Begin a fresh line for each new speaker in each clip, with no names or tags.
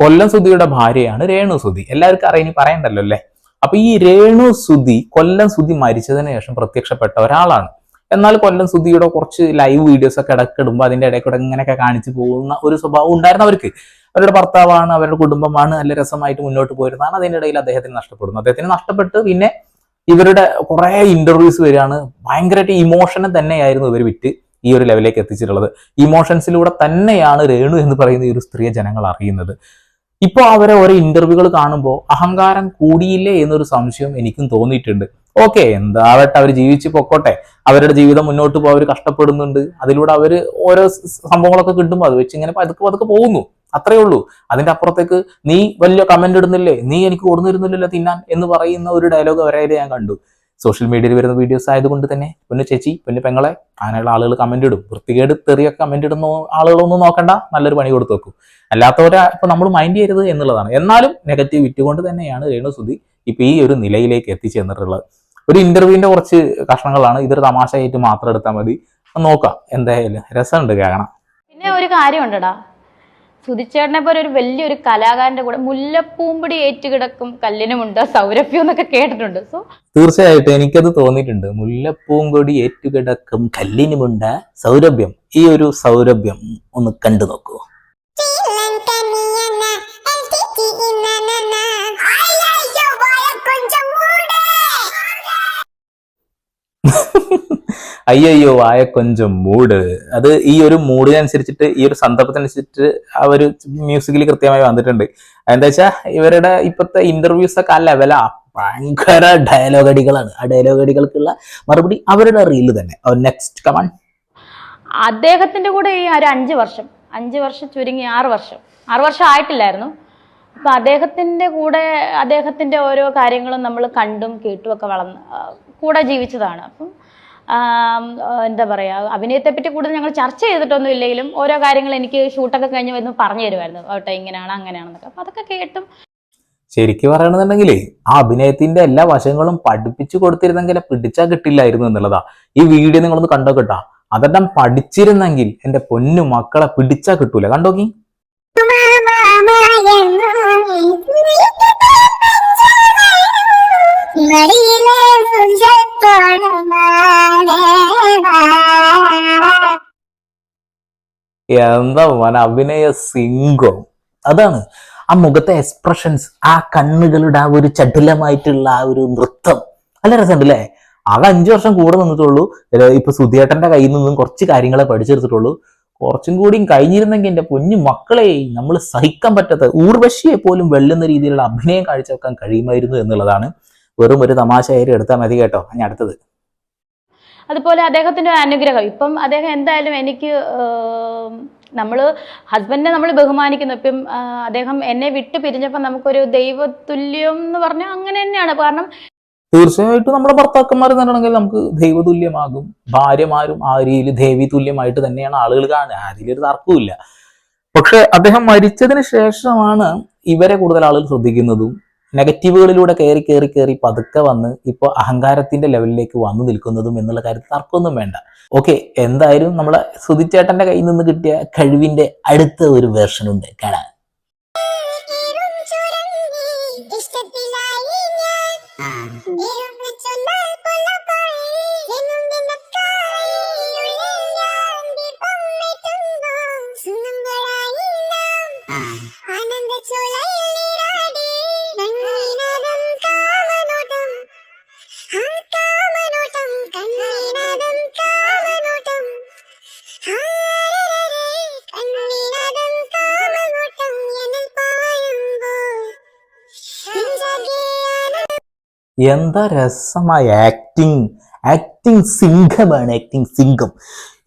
കൊല്ലം സുധിയുടെ ഭാര്യയാണ് രേണു സുധി എല്ലാവർക്കും അറിയാൻ പറയണ്ടല്ലോ അല്ലേ? അപ്പൊ ഈ രേണു സുധി കൊല്ലം സുധി മരിച്ചതിന് ശേഷം പ്രത്യക്ഷപ്പെട്ട ഒരാളാണ്. എന്നാൽ കൊല്ലം സുധിയുടെ കുറച്ച് ലൈവ് വീഡിയോസ് ഒക്കെ ഇടക്കിടുമ്പോൾ അതിന്റെ ഇടയിൽ കൂടെ ഇങ്ങനെയൊക്കെ കാണിച്ചു പോകുന്ന ഒരു സ്വഭാവം ഉണ്ടായിരുന്നു അവർക്ക് അവരുടെ ഭർത്താവാണ് അവരുടെ കുടുംബമാണ് നല്ല രസമായിട്ട് മുന്നോട്ട് പോയിരുന്നതാണ്. അതിന്റെ ഇടയിൽ അദ്ദേഹത്തിന് നഷ്ടപ്പെടുന്നു. അദ്ദേഹത്തിന് നഷ്ടപ്പെട്ട് പിന്നെ ഇവരുടെ കുറെ ഇന്റർവ്യൂസ് വരികയാണ് ഭയങ്കരമായിട്ട് ഇമോഷനെ തന്നെയായിരുന്നു ഇവർ വിറ്റ് ഈ ഒരു ലെവലിലേക്ക് എത്തിച്ചിട്ടുള്ളത്. ഇമോഷൻസിലൂടെ തന്നെയാണ് രേണു എന്ന് പറയുന്ന ഈ ഒരു സ്ത്രീയെ ജനങ്ങൾ അറിയുന്നത്. ഇപ്പോൾ അവരെ ഓരോ ഇന്റർവ്യൂകൾ കാണുമ്പോൾ അഹങ്കാരം കൂടിയില്ലേ എന്നൊരു സംശയം എനിക്കും തോന്നിയിട്ടുണ്ട്. ഓക്കെ എന്താവട്ടെ അവർ ജീവിച്ച് പൊക്കോട്ടെ. അവരുടെ ജീവിതം മുന്നോട്ട് പോകാൻ അവർ കഷ്ടപ്പെടുന്നുണ്ട്. അതിലൂടെ അവർ ഓരോ സംഭവങ്ങളൊക്കെ കിട്ടുമ്പോൾ അത് വെച്ച് ഇങ്ങനെ പതുക്കെ പതുക്കെ പോകുന്നു. അത്രേ ഉള്ളൂ. അതിന്റെ അപ്പുറത്തേക്ക് നീ വലിയ കമന്റ് ഇടുന്നില്ലേ? നീ എനിക്ക് കൊടുന്നിരുന്നില്ലല്ലോ തിന്നാൻ എന്ന് പറയുന്ന ഒരു ഡയലോഗ് വരെ ഞാൻ കണ്ടു. സോഷ്യൽ മീഡിയയിൽ വരുന്ന വീഡിയോസ് ആയതുകൊണ്ട് തന്നെ പൊന്നു ചേച്ചി പൊന്നു പെങ്ങളെ അങ്ങനെയുള്ള ആളുകൾ കമന്റ് ഇടും. വൃത്തികേട് തെറിയൊക്കെ കമന്റ് ഇടുന്ന ആളുകളൊന്നും നോക്കണ്ട നല്ലൊരു പണി കൊടുത്തു വെക്കും. അല്ലാത്തവരെ ഇപ്പൊ നമ്മൾ മൈൻഡ് ചെയ്യരുത് എന്നുള്ളതാണ്. എന്നാലും നെഗറ്റിവിറ്റി കൊണ്ട് തന്നെയാണ് രേണു സുധി ഇപ്പൊ ഈ ഒരു നിലയിലേക്ക് എത്തിച്ചേർന്നിട്ടുള്ളത്. ഒരു ഇന്റർവ്യൂവിന്റെ കുറച്ച് കഷ്ണങ്ങളാണ്. ഇതൊരു തമാശയായിട്ട് മാത്രം എടുത്താൽ മതി. നോക്കാം. എന്തായാലും രസമുണ്ട് കേൾക്കണം.
പിന്നെ ഒരു കാര്യമുണ്ടടാ. സുധിച്ചേട്ടനെ പോലെ ഒരു വലിയൊരു കലാകാരന്റെ കൂടെ മുല്ലപ്പൂമ്പടി ഏറ്റുകിടക്കും കല്ലിനുമുണ്ട് സൗരഭ്യം എന്നൊക്കെ കേട്ടിട്ടുണ്ട്. സോ
തീർച്ചയായിട്ടും എനിക്കത് തോന്നിയിട്ടുണ്ട്. മുല്ലപ്പൂമ്പൊടി ഏറ്റുകിടക്കും കല്ലിനുമുണ്ട് സൗരഭ്യം. ഈ ഒരു സൗരഭ്യം ഒന്ന് കണ്ടു നോക്കൂ. അയ്യോ ആയ കൊഞ്ചം മൂഡ് അത് ഈ ഒരു മൂഡിനനുസരിച്ചിട്ട് ഈ ഒരു സന്ദർഭത്തിനനുസരിച്ചിട്ട് ആ ഒരു മ്യൂസിക്കിൽ കൃത്യമായി വന്നിട്ടുണ്ട്. എന്താ വെച്ചാൽ ഇവരുടെ ഇപ്പോഴത്തെ ഇന്റർവ്യൂസ് ഒക്കെ ആ ലെവലാ ഭയങ്കര ഡയലോഗ് അടികളാണ്. ആ ഡയലോഗ് അടികൾക്കുള്ള മറുപടി അവരുടെ റീൽ തന്നെ. നെക്സ്റ്റ് കമാൻ
അദ്ദേഹത്തിന്റെ കൂടെ ഈ ഒരു അഞ്ച് വർഷം അഞ്ച് വർഷം ചുരുങ്ങി ആറ് വർഷം. ആറ് വർഷം ആയിട്ടില്ലായിരുന്നു. അപ്പൊ അദ്ദേഹത്തിന്റെ കൂടെ അദ്ദേഹത്തിന്റെ ഓരോ കാര്യങ്ങളും നമ്മൾ കണ്ടും കേട്ടും ഒക്കെ വളർന്ന് കൂടെ ജീവിച്ചതാണ്. അപ്പം എന്താ പറയുക അഭിനയത്തെ പറ്റി കൂടുതൽ ഞങ്ങൾ ചർച്ച ചെയ്തിട്ടൊന്നും ഇല്ലെങ്കിലും ഓരോ കാര്യങ്ങൾ എനിക്ക് ഷൂട്ടൊക്കെ കഴിഞ്ഞ് വരുന്നു പറഞ്ഞു തരുമായിരുന്നു. ഓട്ടെ ഇങ്ങനെയാണ് അങ്ങനെയാണെന്നൊക്കെ. അപ്പൊ അതൊക്കെ കേട്ടും.
ശരിക്കും പറയണമെന്നുണ്ടെങ്കിൽ ആ അഭിനയത്തിന്റെ എല്ലാ വശങ്ങളും പഠിപ്പിച്ചു കൊടുത്തിരുന്നെങ്കിൽ പിടിച്ചാൽ കിട്ടില്ലായിരുന്നു എന്നുള്ളതാ. ഈ വീഡിയോ നിങ്ങളൊന്ന് കണ്ടോ കേട്ടാ അതെല്ലാം പഠിച്ചിരുന്നെങ്കിൽ എന്റെ പൊന്നു മക്കളെ പിടിച്ചാൽ കിട്ടൂല. കണ്ടോക്കി? എന്താ മോൻ അഭിനയ സിംഗം. അതാണ്. ആ മുഖത്തെ എക്സ്പ്രഷൻസ് ആ കണ്ണുകളുടെ ആ ഒരു ചടുലമായിട്ടുള്ള ആ ഒരു നൃത്തം. നല്ല രസമുണ്ട് അല്ലേ ആകെ അഞ്ചു വർഷം കൂടെ നിന്നിട്ടുള്ളൂ. ഇപ്പൊ സുധിയേട്ടന്റെ കയ്യിൽ നിന്നും കുറച്ച് കാര്യങ്ങളെ പഠിച്ചെടുത്തിട്ടുള്ളൂ. കുറച്ചും കൂടിയും കഴിഞ്ഞിരുന്നെങ്കിൽ എന്റെ കുഞ്ഞു മക്കളെ നമ്മൾ സഹിക്കാൻ പറ്റാത്ത ഊർവശിയെ പോലും വെല്ലുന്ന രീതിയിലുള്ള അഭിനയം കാഴ്ചവെക്കാൻ കഴിയുമായിരുന്നു എന്നുള്ളതാണ്. വെറും ഒരു തമാശ തമാശയായി എടുത്താൽ മതി കേട്ടോ. ഞാൻ അടുത്തത്.
അതുപോലെ അദ്ദേഹത്തിന്റെ ഒരു അനുഗ്രഹം. ഇപ്പം അദ്ദേഹം എന്തായാലും എനിക്ക് നമ്മൾ ഹസ്ബൻഡിനെ നമ്മൾ ബഹുമാനിക്കുന്നു. ഇപ്പം അദ്ദേഹം എന്നെ വിട്ട് പിരിഞ്ഞപ്പോൾ നമുക്കൊരു ദൈവതുല്യം എന്ന് പറഞ്ഞാൽ അങ്ങനെ തന്നെയാണ്. കാരണം
തീർച്ചയായിട്ടും നമ്മുടെ ഭർത്താക്കന്മാർ തന്നെയാണെങ്കിൽ നമുക്ക് ദൈവതുല്യമാകും. ഭാര്യമാരും ആ രീതിയിൽ ദേവി തുല്യമായിട്ട് തന്നെയാണ് ആളുകൾ കാണുക. അതിലൊരു തർക്കവുമില്ല. പക്ഷെ അദ്ദേഹം മരിച്ചതിന് ശേഷമാണ് ഇവരെ കൂടുതൽ ആളുകൾ ശ്രദ്ധിക്കുന്നതും നെഗറ്റീവുകളിലൂടെ കയറി കയറി കയറി പതുക്കെ വന്ന് ഇപ്പോൾ അഹങ്കാരത്തിന്റെ ലെവലിലേക്ക് വന്നു നിൽക്കുന്നതും എന്നുള്ള കാര്യത്തിൽ തർക്കമൊന്നും വേണ്ട. ഓക്കെ എന്തായാലും നമ്മളെ സുധിച്ചേട്ടന്റെ കയ്യിൽ നിന്ന് കിട്ടിയ കഴിവിന്റെ അടുത്ത ഒരു വേർഷൻ ഉണ്ട്. കാണാൻ എന്താ രസമായ ആക്ടിങ് ആക്ടിങ് സിംഗമാണ് ആക്ടിങ് സിംഗം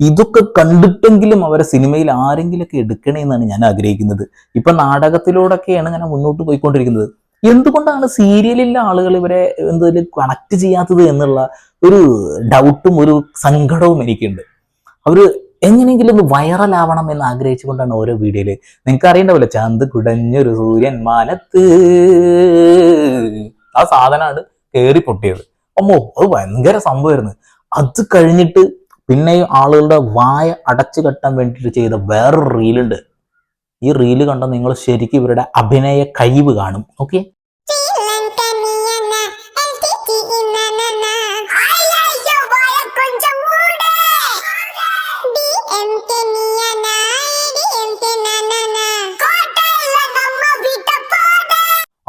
ഇതൊക്കെ കണ്ടിട്ടെങ്കിലും അവരെ സിനിമയിൽ ആരെങ്കിലുമൊക്കെ എടുക്കണേ എന്നാണ് ഞാൻ ആഗ്രഹിക്കുന്നത്. ഇപ്പൊ നാടകത്തിലൂടെയൊക്കെയാണ് ഇങ്ങനെ മുന്നോട്ട് പോയിക്കൊണ്ടിരിക്കുന്നത്. എന്തുകൊണ്ടാണ് സീരിയലിലെ ആളുകൾ ഇവരെ എന്തെങ്കിലും കണക്ട് ചെയ്യാത്തത് എന്നുള്ള ഒരു ഡൗട്ടും ഒരു സങ്കടവും എനിക്കുണ്ട്. അവർ എങ്ങനെയെങ്കിലും ഒന്ന് വൈറലാവണം എന്ന് ആഗ്രഹിച്ചുകൊണ്ടാണ് ഓരോ വീഡിയോയിൽ. നിങ്ങൾക്ക് അറിയണ്ടാവില്ല ചന്ത് കുടഞ്ഞൊരു സൂര്യൻ മാനത്ത്. ആ സാധനമാണ് കേറി പൊട്ടിയത്. അമ്മോ അത് ഭയങ്കര സംഭവമായിരുന്നു. അത് കഴിഞ്ഞിട്ട് പിന്നെയും ആളുകളുടെ വായ അടച്ചു കെട്ടാൻ വേണ്ടിയിട്ട് ചെയ്ത വേറൊരു റീലുണ്ട്. ഈ റീൽ കണ്ട നിങ്ങൾ ശരിക്കും ഇവരുടെ അഭിനയ കഴിവ് കാണും. ഓക്കെ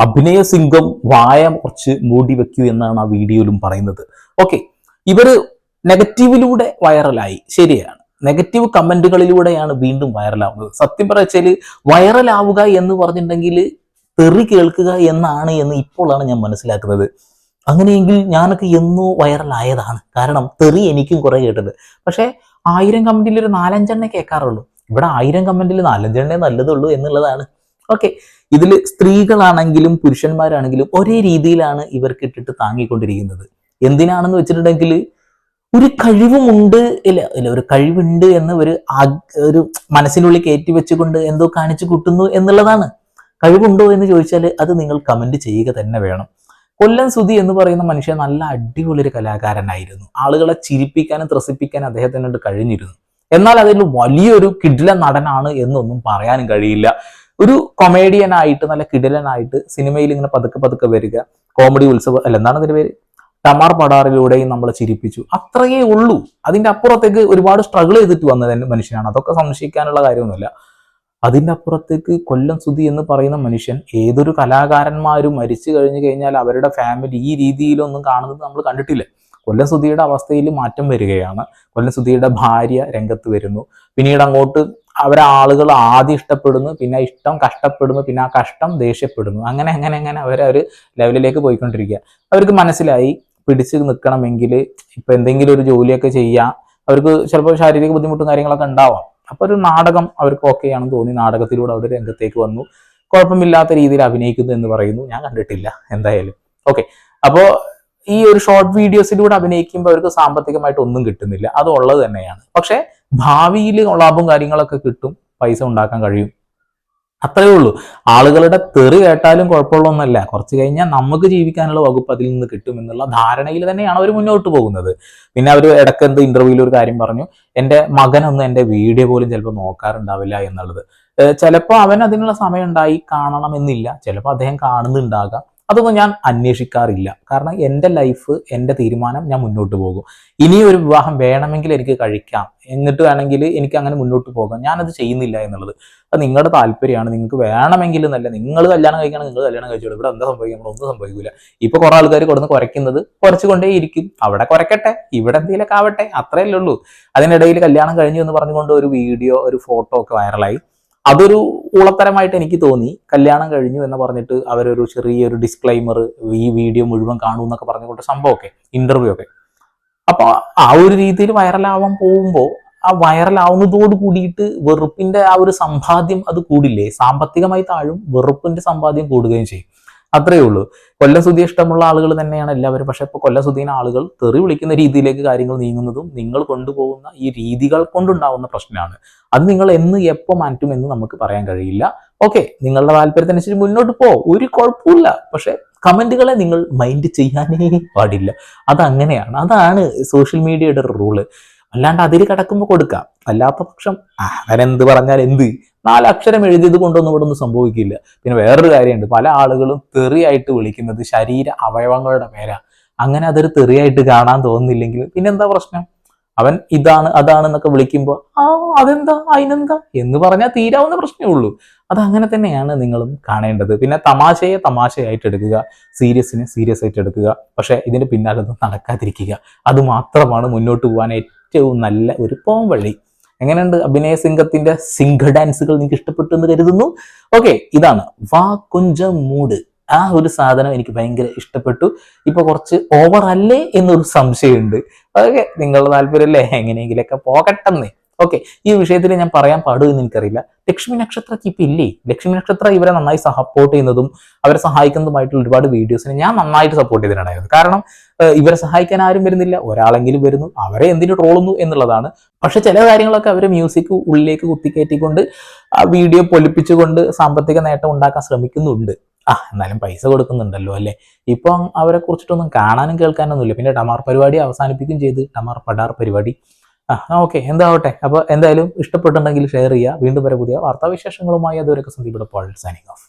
അഭിനയ സിംഗം വായ കുറച്ച് മൂടി വെക്കൂ എന്നാണ് ആ വീഡിയോയിലും പറയുന്നത്. ഓക്കെ ഇവർ നെഗറ്റീവിലൂടെ വൈറലായി. ശരിയാണ്. നെഗറ്റീവ് കമന്റുകളിലൂടെയാണ് വീണ്ടും വൈറലാവുന്നത്. സത്യം പറച്ചാൽ വൈറലാവുക എന്ന് പറഞ്ഞിട്ടുണ്ടെങ്കിൽ തെറി കേൾക്കുക എന്നാണ് എന്ന് ഇപ്പോഴാണ് ഞാൻ മനസ്സിലാക്കുന്നത്. അങ്ങനെയെങ്കിൽ ഞാനൊക്കെ എന്നോ വൈറലായതാണ്. കാരണം തെറി എനിക്കും കുറെ കേട്ടത് പക്ഷേ ആയിരം കമന്റിൽ ഒരു നാലഞ്ചെണ്ണേ കേൾക്കാറുള്ളൂ. ഇവിടെ ആയിരം കമന്റിൽ നാലഞ്ചെണ്ണേ നല്ലതുള്ളൂ എന്നുള്ളതാണ്. ഓക്കെ ഇതിൽ സ്ത്രീകളാണെങ്കിലും പുരുഷന്മാരാണെങ്കിലും ഒരേ രീതിയിലാണ് ഇവർക്ക് ഇട്ടിട്ട് താങ്ങിക്കൊണ്ടിരിക്കുന്നത്. എന്തിനാണെന്ന് വെച്ചിട്ടുണ്ടെങ്കിൽ ഒരു കഴിവുമുണ്ട് ഇല്ല ഇല്ല ഒരു കഴിവുണ്ട് എന്ന് ഒരു ഒരു മനസ്സിനുള്ളിൽ കയറ്റി വെച്ചുകൊണ്ട് എന്തോ കാണിച്ചു കൂട്ടുന്നു എന്നുള്ളതാണ്. കഴിവുണ്ടോ എന്ന് ചോദിച്ചാൽ അത് നിങ്ങൾ കമന്റ് ചെയ്യുക തന്നെ വേണം. കൊല്ലം സുധി എന്ന് പറയുന്ന മനുഷ്യൻ നല്ല അടിപൊളി ഒരു കലാകാരനായിരുന്നു. ആളുകളെ ചിരിപ്പിക്കാനും ത്രസിപ്പിക്കാനും അദ്ദേഹത്തിനോട് കഴിഞ്ഞിരുന്നു. എന്നാൽ അതിൽ വലിയൊരു കിഡ്ല നടനാണ് എന്നൊന്നും പറയാനും കഴിയില്ല. ഒരു കൊമേഡിയൻ ആയിട്ട് നല്ല കിടിലനായിട്ട് സിനിമയിൽ ഇങ്ങനെ പതുക്കെ പതുക്കെ വരിക. കോമഡി ഉത്സവം അല്ല എന്താണ് അതിന്റെ പേര്? ടമാർ പടാറിലൂടെയും നമ്മളെ ചിരിപ്പിച്ചു. അത്രയേ ഉള്ളൂ. അതിന്റെ അപ്പുറത്തേക്ക് ഒരുപാട് സ്ട്രഗിൾ ചെയ്തിട്ട് വന്ന മനുഷ്യനാണ്. അതൊക്കെ സംശയിക്കാനുള്ള കാര്യമൊന്നുമില്ല. അതിന്റെ അപ്പുറത്തേക്ക് കൊല്ലം സുധി എന്ന് പറയുന്ന മനുഷ്യൻ ഏതൊരു കലാകാരന്മാരും മരിച്ചു കഴിഞ്ഞു കഴിഞ്ഞാൽ അവരുടെ ഫാമിലി ഈ രീതിയിലൊന്നും കാണുന്നത് നമ്മൾ കണ്ടിട്ടില്ല. കൊല്ലം സുധിയുടെ അവസ്ഥയിൽ മാറ്റം വരികയാണ്. കൊല്ലം സുധിയുടെ ഭാര്യ രംഗത്ത് വരുന്നു. പിന്നീട് അങ്ങോട്ട് അവരെ ആളുകൾ ആദ്യം ഇഷ്ടപ്പെടുന്നു പിന്നെ ഇഷ്ടം കഷ്ടപ്പെടുന്നു പിന്നെ ആ കഷ്ടം ദേഷ്യപ്പെടുന്നു. അങ്ങനെ അങ്ങനെ അങ്ങനെ അവരെ ഒരു ലെവലിലേക്ക് പോയിക്കൊണ്ടിരിക്കുക. അവർക്ക് മനസ്സിലായി പിടിച്ച് നിൽക്കണമെങ്കിൽ ഇപ്പം എന്തെങ്കിലും ഒരു ജോലിയൊക്കെ ചെയ്യാം. അവർക്ക് ചിലപ്പോൾ ശാരീരിക ബുദ്ധിമുട്ടും കാര്യങ്ങളൊക്കെ ഉണ്ടാവാം. അപ്പോൾ ഒരു നാടകം അവർക്ക് ഓക്കെ ആണെന്ന് തോന്നി. നാടകത്തിലൂടെ അവർ രംഗത്തേക്ക് വന്നു. കുഴപ്പമില്ലാത്ത രീതിയിൽ അഭിനയിക്കുന്നു എന്ന് പറയുന്നു. ഞാൻ കണ്ടിട്ടില്ല എന്തായാലും. ഓക്കെ അപ്പോൾ ഈ ഒരു ഷോർട്ട് വീഡിയോസിലൂടെ അഭിനയിക്കുമ്പോൾ അവർക്ക് സാമ്പത്തികമായിട്ട് ഒന്നും കിട്ടുന്നില്ല. അത് തന്നെയാണ്. പക്ഷെ ഭാവിയിൽ കൊളാബും കാര്യങ്ങളൊക്കെ കിട്ടും പൈസ ഉണ്ടാക്കാൻ കഴിയും. അത്രയേ ഉള്ളൂ. ആളുകളുടെ തെറി കേട്ടാലും കുഴപ്പമുള്ളൊന്നല്ല കുറച്ച് കഴിഞ്ഞാൽ നമുക്ക് ജീവിക്കാനുള്ള വകുപ്പ് അതിൽ നിന്ന് കിട്ടും എന്നുള്ള ധാരണയിൽ തന്നെയാണ് അവർ മുന്നോട്ട് പോകുന്നത്. പിന്നെ അവർ ഇടയ്ക്ക് എന്ത് ഇന്റർവ്യൂവിൽ ഒരു കാര്യം പറഞ്ഞു. എന്റെ മകനൊന്നും എന്റെ വീഡിയോ പോലും ചിലപ്പോൾ നോക്കാറുണ്ടാവില്ല എന്നുള്ളത്. ചിലപ്പോൾ അവൻ അതിനുള്ള സമയം ഉണ്ടായി കാണണമെന്നില്ല. ചിലപ്പോൾ അദ്ദേഹം കാണുന്നുണ്ടാകാം. അതൊന്നും ഞാൻ അന്വേഷിക്കാറില്ല. കാരണം എന്റെ ലൈഫ് എന്റെ തീരുമാനം ഞാൻ മുന്നോട്ട് പോകും. ഇനി ഒരു വിവാഹം വേണമെങ്കിൽ എനിക്ക് കഴിക്കാം. എന്നിട്ട് വേണമെങ്കിൽ എനിക്ക് അങ്ങനെ മുന്നോട്ട് പോകാം. ഞാനത് ചെയ്യുന്നില്ല എന്നുള്ളത്. അത് നിങ്ങളുടെ താല്പര്യമാണ്. നിങ്ങൾക്ക് വേണമെങ്കിൽ എന്നല്ല. നിങ്ങൾ കല്യാണം കഴിക്കണം നിങ്ങൾ കല്യാണം കഴിച്ചോളൂ. ഇവിടെ എന്താ സംഭവിക്കുക? ഒന്നും സംഭവിക്കില്ല ഇപ്പൊ കുറെ ആൾക്കാർ കൊടുന്ന് കുറയ്ക്കുന്നത് കുറച്ചുകൊണ്ടേ ഇരിക്കും. അവിടെ കുറയ്ക്കട്ടെ. ഇവിടെ എന്തെങ്കിലുമൊക്കെ ആവട്ടെ. അത്രയല്ലേ ഉള്ളൂ. അതിനിടയിൽ കല്യാണം കഴിഞ്ഞു എന്ന് പറഞ്ഞുകൊണ്ട് ഒരു വീഡിയോ ഒരു ഫോട്ടോ ഒക്കെ വൈറലായി അതൊരു ഊളത്തരമായിട്ട് എനിക്ക് തോന്നി. കല്യാണം കഴിഞ്ഞു എന്ന് പറഞ്ഞിട്ട് അവരൊരു ചെറിയൊരു ഡിസ്ക്ലൈമർ ഈ വീഡിയോ മുഴുവൻ കാണൂ എന്നൊക്കെ പറഞ്ഞുകൊണ്ട് സംഭവമൊക്കെ ഇന്റർവ്യൂ ഒക്കെ. അപ്പൊ ആ ഒരു രീതിയിൽ വൈറലാവാൻ പോകുമ്പോൾ ആ വൈറലാവുന്നതോട് കൂടിയിട്ട് വെറുപ്പിന്റെ ആ ഒരു സമ്പാദ്യം അത് കൂടില്ലേ? സാമ്പത്തികമായി താഴും വെറുപ്പിന്റെ സമ്പാദ്യം കൂടുകയും ചെയ്യും. അത്രയേ ഉള്ളൂ. കൊല്ലം ഇഷ്ടമുള്ള ആളുകൾ തന്നെയാണ് എല്ലാവരും. പക്ഷെ ഇപ്പൊ കൊല്ലം ആളുകൾ തെറി വിളിക്കുന്ന രീതിയിലേക്ക് കാര്യങ്ങൾ നീങ്ങുന്നതും നിങ്ങൾ കൊണ്ടുപോകുന്ന ഈ രീതികൾ കൊണ്ടുണ്ടാവുന്ന പ്രശ്നമാണ്. അത് നിങ്ങൾ എന്ന് എപ്പോ മാറ്റും എന്ന് നമുക്ക് പറയാൻ കഴിയില്ല. ഓക്കെ നിങ്ങളുടെ താല്പര്യത്തിനനുസരിച്ച് മുന്നോട്ട് പോ. ഒരു കുഴപ്പമില്ല. പക്ഷെ കമന്റുകളെ നിങ്ങൾ മൈൻഡ് ചെയ്യാനേ പാടില്ല. അതങ്ങനെയാണ്. അതാണ് സോഷ്യൽ മീഡിയയുടെ റൂൾ. അല്ലാണ്ട് അതിൽ കിടക്കുമ്പോൾ കൊടുക്കാം. അല്ലാത്ത പക്ഷം അവനെന്ത് പറഞ്ഞാൽ എന്ത്? നാലക്ഷരം എഴുതിയത് കൊണ്ടൊന്നും ഇവിടെ ഒന്നും സംഭവിക്കില്ല. പിന്നെ വേറൊരു കാര്യമുണ്ട്. പല ആളുകളും തെറിയായിട്ട് വിളിക്കുന്നത് ശരീര അവയവങ്ങളുടെ പേരാ. അങ്ങനെ അതൊരു തെറിയായിട്ട് കാണാൻ തോന്നുന്നില്ലെങ്കിൽ പിന്നെന്താ പ്രശ്നം? അവൻ ഇതാണ് അതാണ് എന്നൊക്കെ വിളിക്കുമ്പോൾ ആ അതെന്താ അതിനെന്താ? എന്ന് പറഞ്ഞാൽ തീരാവുന്ന പ്രശ്നമേ ഉള്ളൂ. അത് അങ്ങനെ തന്നെയാണ് നിങ്ങളും കാണേണ്ടത്. പിന്നെ തമാശയെ തമാശയായിട്ട് എടുക്കുക. സീരിയസിനെ സീരിയസ് ആയിട്ട് എടുക്കുക. പക്ഷേ ഇതിന് പിന്നാലെ ഒന്നും നടക്കാതിരിക്കുക. അത് മാത്രമാണ് മുന്നോട്ട് പോകാൻ ഏറ്റവും നല്ല ഒരു പോം വഴി എങ്ങനെയുണ്ട് അഭിനയ സിംഗത്തിന്റെ സിംഗ ഡാൻസുകൾ നിങ്ങൾക്ക് ഇഷ്ടപ്പെട്ടു എന്ന് കരുതുന്നു? ഓക്കെ ഇതാണ് വാ കൊഞ്ചം മൂട്. ആ ഒരു സാധനം എനിക്ക് ഭയങ്കര ഇഷ്ടപ്പെട്ടു. ഇപ്പൊ കുറച്ച് ഓവർ അല്ലേ എന്നൊരു സംശയമുണ്ട്. ഓക്കെ നിങ്ങളുടെ താല്പര്യമല്ലേ എങ്ങനെയെങ്കിലൊക്കെ പോകട്ടെന്നേ. ഓക്കെ ഈ വിഷയത്തിൽ ഞാൻ പറയാൻ പാടുമെന്ന് എനിക്കറിയില്ല. ലക്ഷ്മി നക്ഷത്രക്ക് ഇപ്പൊ ഇല്ലേ? ലക്ഷ്മി നക്ഷത്ര ഇവരെ നന്നായി സപ്പോർട്ട് ചെയ്യുന്നതും അവരെ സഹായിക്കുന്നതുമായിട്ടുള്ള ഒരുപാട് വീഡിയോസിനെ ഞാൻ നന്നായിട്ട് സപ്പോർട്ട് ചെയ്തിട്ടുണ്ടായിരുന്നു. കാരണം ഇവരെ സഹായിക്കാൻ ആരും വരുന്നില്ല. ഒരാളെങ്കിലും വരുന്നു. അവരെ എന്തിനു ട്രോളുന്നു എന്നുള്ളതാണ്. പക്ഷെ ചില കാര്യങ്ങളൊക്കെ അവരെ മ്യൂസിക് ഉള്ളിലേക്ക് കുത്തിക്കയറ്റിക്കൊണ്ട് ആ വീഡിയോ പൊലിപ്പിച്ചുകൊണ്ട് സാമ്പത്തിക നേട്ടം ഉണ്ടാക്കാൻ ശ്രമിക്കുന്നുണ്ട്. ആ എന്നാലും പൈസ കൊടുക്കുന്നുണ്ടല്ലോ അല്ലേ? ഇപ്പം അവരെ കുറിച്ചിട്ടൊന്നും കാണാനും കേൾക്കാനൊന്നുമില്ല. പിന്നെ ടമാർ പരിപാടി അവസാനിപ്പിക്കുകയും ചെയ്ത്. ടമാർ പടാർ പരിപാടി. ആ ഓക്കെ. എന്താവട്ടെ? അപ്പോൾ എന്തായാലും ഇഷ്ടപ്പെട്ടുണ്ടെങ്കിൽ ഷെയർ ചെയ്യുക. വീണ്ടും വരെ പുതിയ വാർത്താവിശേഷങ്ങളുമായി അതുവരെയൊക്കെ സന്ദീപിടെ പോൾ സൈനിങ് ഓഫ്